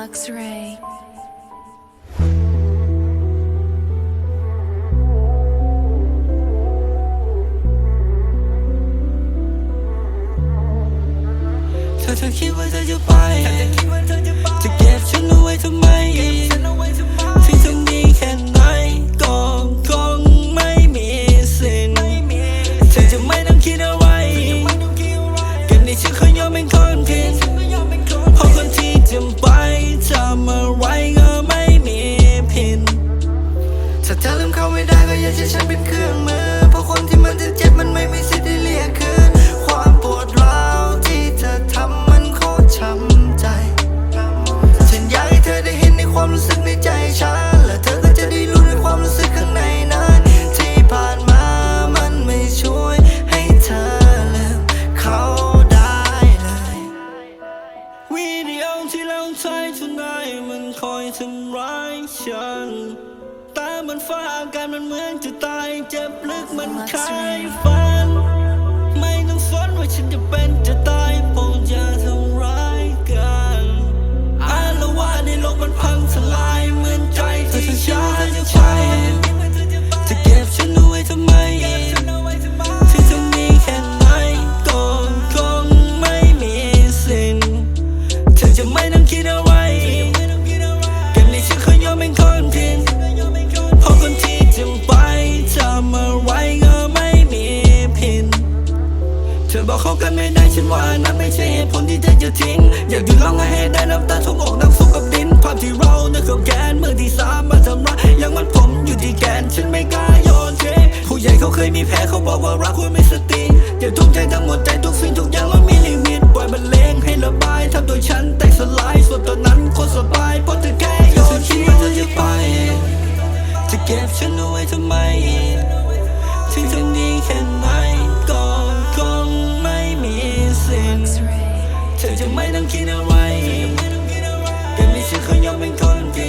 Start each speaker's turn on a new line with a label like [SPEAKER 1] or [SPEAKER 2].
[SPEAKER 1] Luxray.
[SPEAKER 2] ถ้าเธอคิด เป็นเครื่องมือ เพราะคนที่มันจะเจ็บมันไม่มีสิทธิ์ได้เรียกคืน ความปวดร้าวที่เธอทำมันโคตรช้ำใจ ฉันอยากให้เธอได้เห็นในความรู้สึกในใจฉัน และเธอก็จะได้รู้ในความรู้สึกข้างในนั้นที่ผ่านมามันไม่ช่วยให้เธอลืมเขาได้เลยวิดีโอที่เราถ่ายทุกนายมันคอยทำร้ายฉัน มันฟ้าอาการมันเหมือนจะตายเจ็บลึกมันคล้ายฝัน เธอบอกเขากันไม่ได้ฉันว่านั่นไม่ใช่เหตุผลที่เธอจะทิ้ง อยากอยู่ร้องไห้ให้ได้น้ำตาทุกอกน้ำสุกกับดินภาพที่เราเนื้อกับแกนเมื่อที่สามมาทำร้ายยังมันผมอยู่ที่แกนฉันไม่กล้าโยนเทผู้ใหญ่เขาเคยมีแพ้เขาบอกว่ารักควรไม่สติอย่าทุ่มใจทั้งหมดใจทุกสิ่งทุกอย่างแล้วมีลิมิตปล่อยมันเลงให้ระบายทำโดยฉันแตกสลายส่วนตอนนั้นคตรสบายเพราะเธอแค่โยนทิ้งว่าเธอจะไปจะเก็บฉันเอาไว้ทำไม เธอจะไม่ต้องคิดอะไรแค่มีฉัเขายอมเป็นคนดี